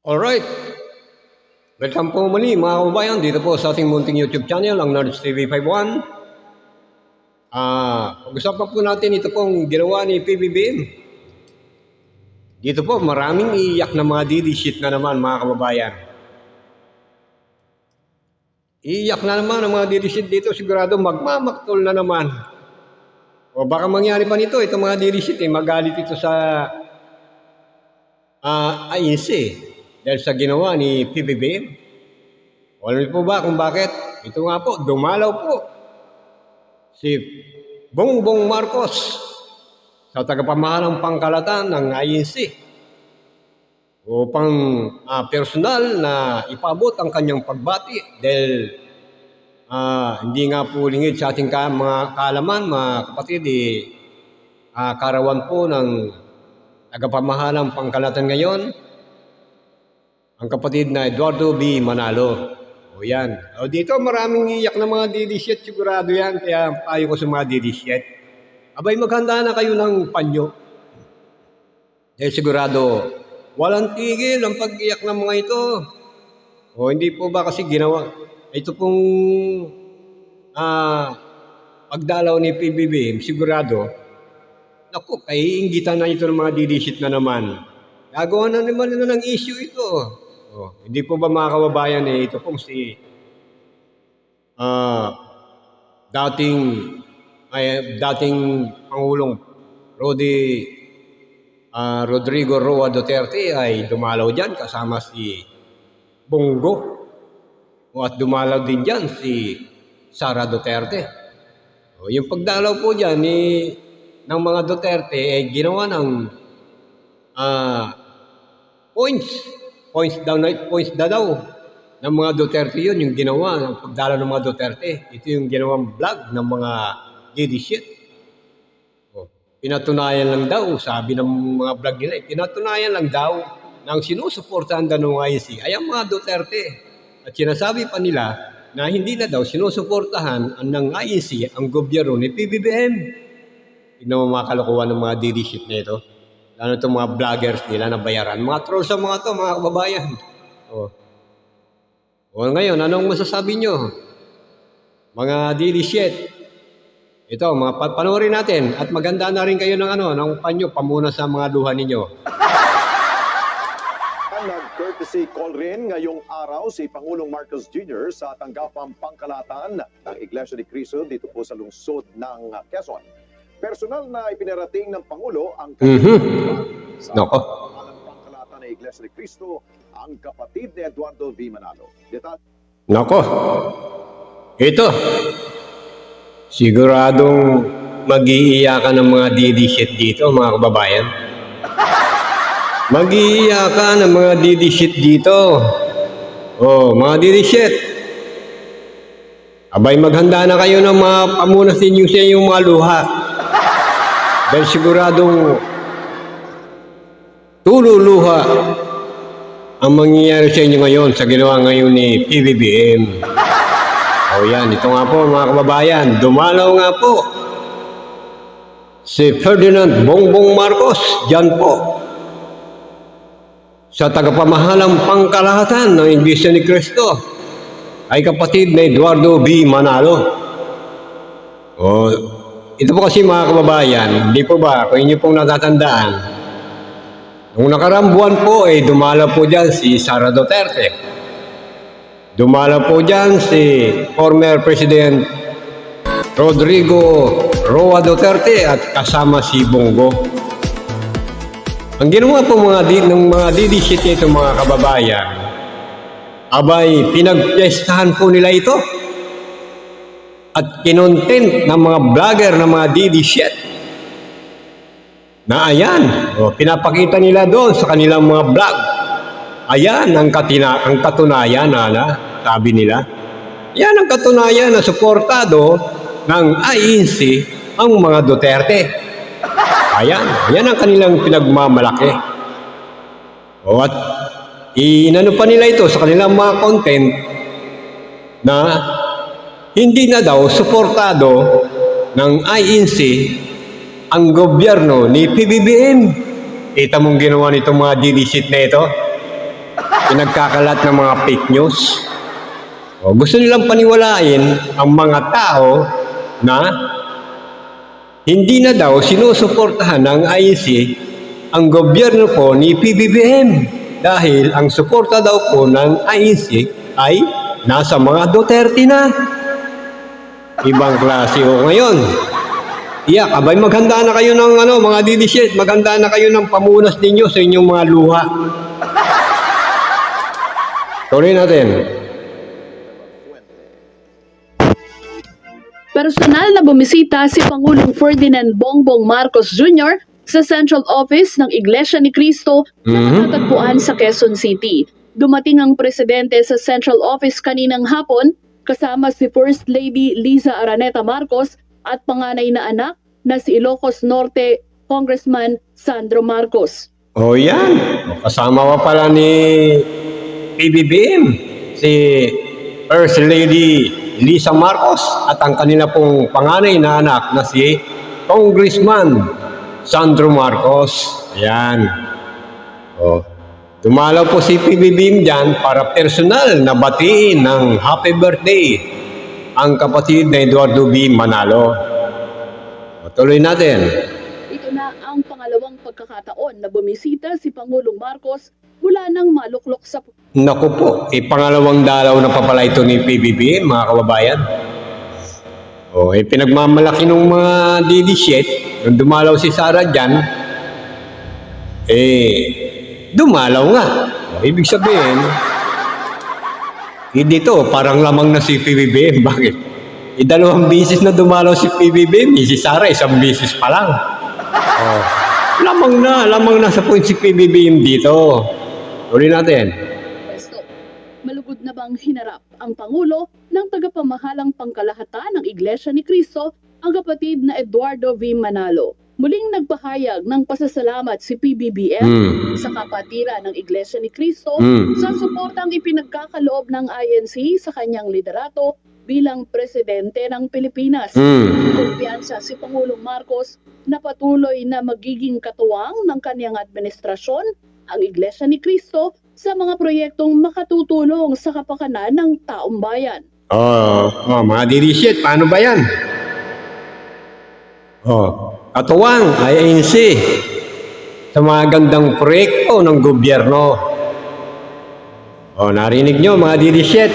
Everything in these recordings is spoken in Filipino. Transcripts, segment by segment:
Alright. Welcome po muli mga kababayan dito po sa ating munting YouTube channel, ang Nerds TV 51. Ah, pag-usapan po natin ito pong ginawa ni PBBM. Dito po, maraming iiyak na mga didi shit na naman mga kababayan. Iiyak na naman ang mga didi shit dito, sigurado magmamaktol na naman. O baka mangyari pa nito, itong mga didi shit eh, magalit ito sa ah INC dahil sa ginawa ni PBBM. Alam niyo po ba kung bakit? Ito nga po, dumalaw po si Bongbong Marcos sa tagapamahalang pangkalatan ng INC upang ah, personal na ipabot ang kanyang pagbati dahil ah, hindi nga po lingid sa ating ka, mga kaalaman, mga kapatid, eh, ah, karawan po ng tagapamahalang pangkalatan ngayon, ang kapatid na Eduardo B. Manalo. O yan. O dito maraming iyak na mga didisyet, sigurado yan. Kaya payo ko sa mga didisyet. Abay maghanda na kayo ng panyo. Dahil sigurado, walang tigil ang pag-iyak ng mga ito. O hindi po ba kasi ginawa? Ito pong ah, pagdalaw ni PBBM, sigurado, Naku, kaiingitan na ito ng mga didisit na naman. Gagawa na naman nila ng issue ito. Oh, hindi po ba mga kababayan eh, ito pong si ah dating ay dating Pangulong Rodi ah, Rodrigo Roa Duterte ay dumalaw diyan kasama si Bongo. O at dumalaw din diyan si Sara Duterte. O, yung pagdalaw po diyan ni ng mga Duterte ay ginawa ng ah, points. Points daw na points na daw ng mga Duterte yun, yung ginawa ng pagdala ng mga Duterte. Ito yung ginawang vlog ng mga GD shit. Oh, pinatunayan lang daw, sabi ng mga vlog nila, eh, pinatunayan lang daw na ang sinusuportahan daw ng IC ay ang mga Duterte. At sinasabi pa nila na hindi na daw sinusuportahan ang ng IEC ang gobyerno ni PBBM. Tignan mo mga kalokohan ng mga DD shit na ito. Lalo itong mga vloggers nila na bayaran. Mga trolls sa mga to, mga kababayan. O. O ngayon, anong masasabi nyo? Mga DD shit. Ito, mga pa- panoorin natin. At maganda na rin kayo ng ano, ng panyo, pamuna sa mga luha ninyo. Nag-courtesy call rin ngayong araw si Pangulong Marcos Jr. sa tanggapang pangkalatan ng Iglesia ni Cristo dito po sa lungsod ng Quezon. Personal na ipinarating ng Pangulo ang Mhm. sa Nako. pangalang pangkalatan ng Iglesia ni Cristo ang kapatid ni Eduardo V. Manalo. Detalye Nako. Ito. Siguradong mag-iiyakan ng mga DD shit dito, mga kababayan. Mag-iiyakan ng mga DD shit dito. Oh, mga DD shit. Abay, maghanda na kayo ng mga pamunas ninyo sa inyong mga luha. Dahil siguradong tululuha ang mangyayari sa inyo ngayon sa ginawa ngayon ni PBBM. O yan, ito nga po mga kababayan, dumalaw nga po si Ferdinand Bongbong Marcos, dyan po sa tagapamahalang pangkalahatan ng Iglesia ni Cristo ay kapatid na Eduardo B. Manalo. O, ito po kasi mga kababayan, hindi po ba, kung inyo pong natatandaan, Nung nakaraang buwan po, eh, dumala po dyan si Sara Duterte. Dumala po dyan si former President Rodrigo Roa Duterte at kasama si Bongo. Ang ginawa po mga di, ng mga DDC ito mga kababayan, abay pinagpiestahan po nila ito at kinontent ng mga vlogger ng mga DDC na ayan, o, pinapakita nila doon sa kanilang mga vlog. Ayan ang, katina, ang katunayan, ala, sabi nila. Yan ang katunayan na suportado ng INC ang mga Duterte. Ayan, yan ang kanilang pinagmamalaki. O at inano pa nila ito sa kanilang mga content na hindi na daw suportado ng INC ang gobyerno ni PBBM. Kita mong ginawa nitong mga dinisit na ito? pinagkakalat ng mga fake news. O, gusto nilang paniwalain ang mga tao na hindi na daw sinusuportahan ng IEC ang gobyerno po ni PBBM dahil ang suporta daw po ng IEC ay nasa mga Duterte na. Ibang klase o ngayon. Iyak, abay maghanda na kayo ng ano, mga DD maghanda na kayo ng pamunas ninyo sa inyong mga luha. Tuloy natin. Personal na bumisita si Pangulong Ferdinand Bongbong Marcos Jr. sa Central Office ng Iglesia ni Cristo na Mhm. matatagpuan sa Quezon City. Dumating ang presidente sa Central Office kaninang hapon kasama si First Lady Liza Araneta Marcos at panganay na anak na si Ilocos Norte Congressman Sandro Marcos. O yan. Kasama pa pala ni PBBM si First Lady Lisa Marcos at ang kanila pong panganay na anak na si Congressman Sandro Marcos. Ayan. O, dumalaw po si PBBM dyan para personal na batiin ng happy birthday ang kapatid na Eduardo B. Manalo. O, tuloy natin. Ito na ang pangalawang pagkakataon na bumisita si Pangulong Marcos mula nang maluklok sa Naku po, eh, pangalawang dalaw na pa pala ito ni PBB, mga kababayan. O, eh, pinagmamalaki ng mga DD shit, nung dumalaw si Sarah dyan, eh, dumalaw nga. Ibig sabihin, eh, dito, parang lamang na si PBB. Bakit? Eh, dalawang bisis na dumalaw si PBB, eh, si Sarah, isang bisis pa lang. O, lamang na, lamang na sa point si PBB dito. Uli natin. pwesto. Malugod na bang hinarap ang Pangulo ng tagapamahalang pangkalahatan ng Iglesia ni Cristo, ang kapatid na Eduardo V. Manalo. Muling nagpahayag ng pasasalamat si PBBM Hmm. sa kapatiran ng Iglesia ni Cristo Hmm. sa suportang ipinagkakaloob ng INC sa kanyang liderato bilang presidente ng Pilipinas. Mm. Kumpiyansa si Pangulong Marcos na patuloy na magiging katuwang ng kanyang administrasyon ang Iglesia ni Cristo sa mga proyektong makatutulong sa kapakanan ng taong bayan. Oh, oh mga dirisyet, paano ba yan? Oh, katuwang INC sa mga gandang proyekto ng gobyerno. Oh, narinig nyo mga dirisyet.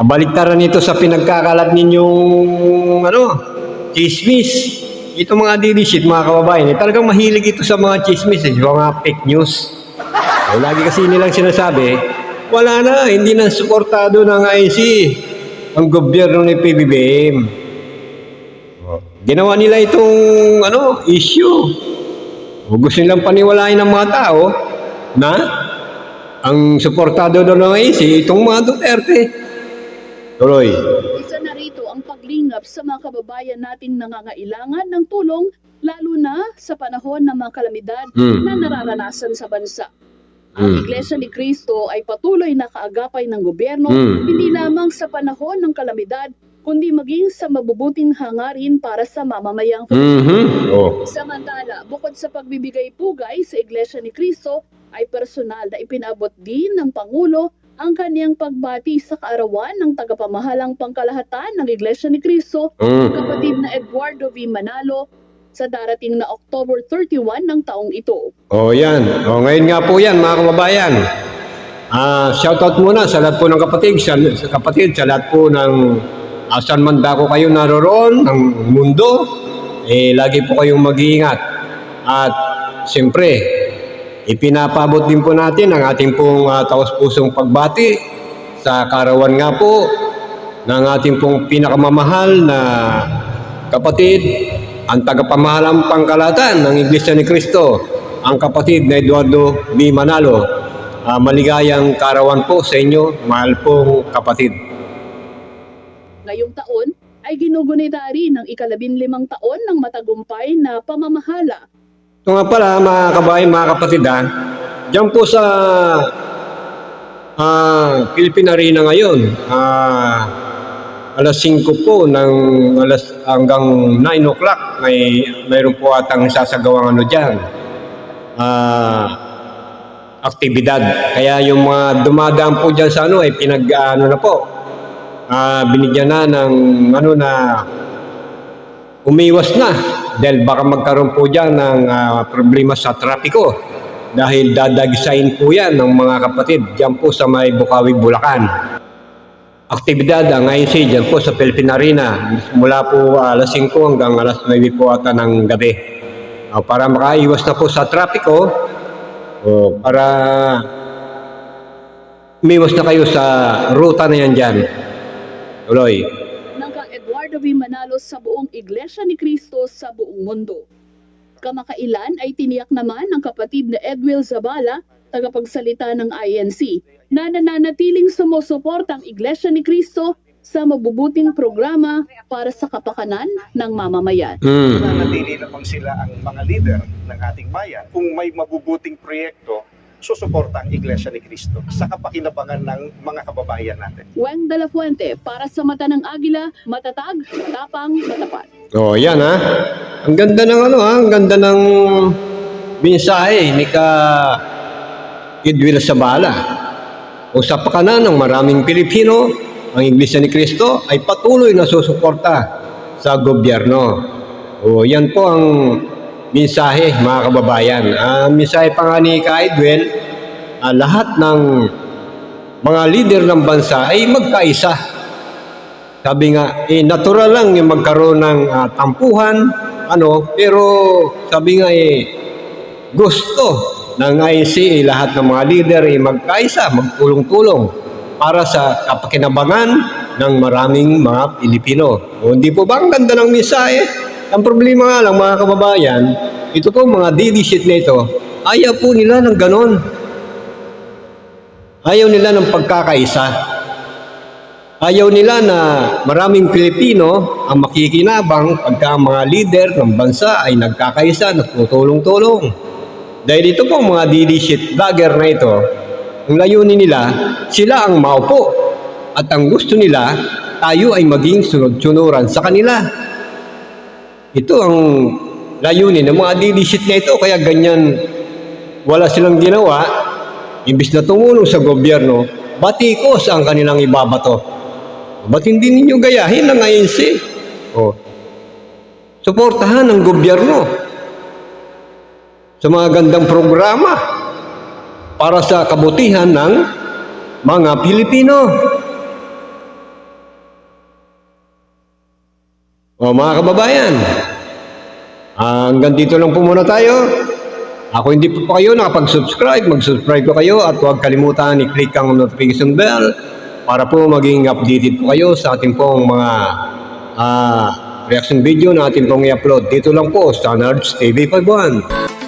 Kabaliktaran nito sa pinagkakalat ninyong ano, chismis. Ito mga dirisyet, mga kababayan, eh, talagang mahilig ito sa mga chismis, eh, mga fake news. Eh, lagi kasi nilang sinasabi, wala na, hindi na suportado ng IC ang gobyerno ni PBBM. Ginawa nila itong ano, issue. O gusto nilang paniwalain ng mga tao na ang suportado daw ng IC itong mga Duterte. Tuloy. Isa na rito ang paglingap sa mga kababayan nating nangangailangan ng tulong lalo na sa panahon ng mga kalamidad Mm. na nararanasan sa bansa. Mm. Ang Iglesia ni Cristo ay patuloy na kaagapay ng gobyerno Mm. hindi lamang sa panahon ng kalamidad kundi maging sa mabubuting hangarin para sa mamamayang Mhm. Oh. Samantala, bukod sa pagbibigay pugay sa Iglesia ni Cristo, ay personal na ipinabot din ng Pangulo ang kaniyang pagbati sa kaarawan ng tagapamahalang pangkalahatan ng Iglesia ni Cristo, Mm. kapatid na Eduardo V. Manalo, sa darating na October 31 ng taong ito. Oh, yan. Oh, ngayon nga po yan, mga kababayan. Ah, shoutout muna sa lahat po ng kapatid, sa, sa kapatid, sa lahat po ng asan man dako kayo naroroon ng mundo, eh, lagi po kayong mag-iingat. At siyempre, ipinapabot din po natin ang ating pong uh, taos-pusong pagbati sa karawan nga po ng ating pong pinakamamahal na kapatid, ang tagapamahalang pangkalatan ng Iglesia ni Cristo, ang kapatid na Eduardo B. Manalo. Ah, maligayang karawan po sa inyo, mahal pong kapatid. Ngayong taon ay ginugunita rin ng ikalabin limang taon ng matagumpay na pamamahala Ito nga pala mga kabahay, mga kapatid ha, dyan po sa ah, Philippine Arena ngayon, ah, alas 5 po ng alas hanggang 9 o'clock may mayroon po atang sasagawang ano diyan. Ah aktibidad. Kaya yung mga dumadaan po dyan sa ano ay pinag ano na po, ah, binigyan na ng ano na umiwas na dahil baka magkaroon po dyan ng ah, problema sa trapiko dahil dadagisain po yan ng mga kapatid dyan po sa may Bukawi, Bulacan. Aktibidad ang INC dyan po sa Philippine Arena mula po ah, alas 5 hanggang alas 9 po ata ng gabi. Ah, para makaiwas na po sa trapiko, o para umiwas na kayo sa ruta na yan dyan. Tuloy. ng ka Eduardo V. Manalos sa buong Iglesia ni Cristo sa buong mundo. Kamakailan ay tiniyak naman ng kapatid na Edwil Zabala, tagapagsalita ng INC, na nananatiling sumusuporta ang Iglesia ni Cristo sa mabubuting programa para sa kapakanan ng mamamayan. Mm. nanatili lamang sila ang mga leader ng ating bayan. Kung may mabubuting proyekto, susuporta ang Iglesia ni Cristo sa kapakinabangan ng mga kababayan natin. Weng de la Fuente, para sa mata ng Agila, matatag, matapang, matapat. Oh, yan ha. Ang ganda ng ano ha, ang ganda ng mensahe ni ka Edwin Sabala. Usap ka na ng maraming Pilipino, ang Iglesia ni Cristo ay patuloy na susuporta sa gobyerno. O, yan po ang mensahe mga kababayan. Ang mensahe pa nga ni Ka Edwin, ah, lahat ng mga leader ng bansa ay magkaisa. Sabi nga, eh, natural lang yung magkaroon ng ah, tampuhan, ano, pero sabi nga eh, gusto ng INC, eh, lahat ng mga leader ay magkaisa, magtulong-tulong para sa kapakinabangan ng maraming mga Pilipino. O, hindi po ba ang ganda ng mensahe? Ang problema nga lang mga kababayan, ito po mga DD sheet na ito, ayaw po nila ng ganon. Ayaw nila ng pagkakaisa. Ayaw nila na maraming Pilipino ang makikinabang pagka ang mga leader ng bansa ay nagkakaisa, nagtutulong-tulong. Dahil ito po mga DD vlogger na ito, ang layunin nila, sila ang maupo. At ang gusto nila, tayo ay maging sunod-sunuran sa kanila. Ito ang layunin ng mga DD na ito, kaya ganyan wala silang ginawa, imbis na tumulong sa gobyerno, batikos ang kanilang ibabato. Ba't hindi ninyo gayahin ang INC? O, suportahan ang gobyerno sa mga gandang programa para sa kabutihan ng mga Pilipino. O mga kababayan, hanggang dito lang po muna tayo. Ako hindi po kayo nakapag-subscribe, mag-subscribe po kayo at huwag kalimutan i-click ang notification bell para po maging updated po kayo sa ating pong mga ah, reaction video na ating pong i-upload. Dito lang po sa Nerds TV 51.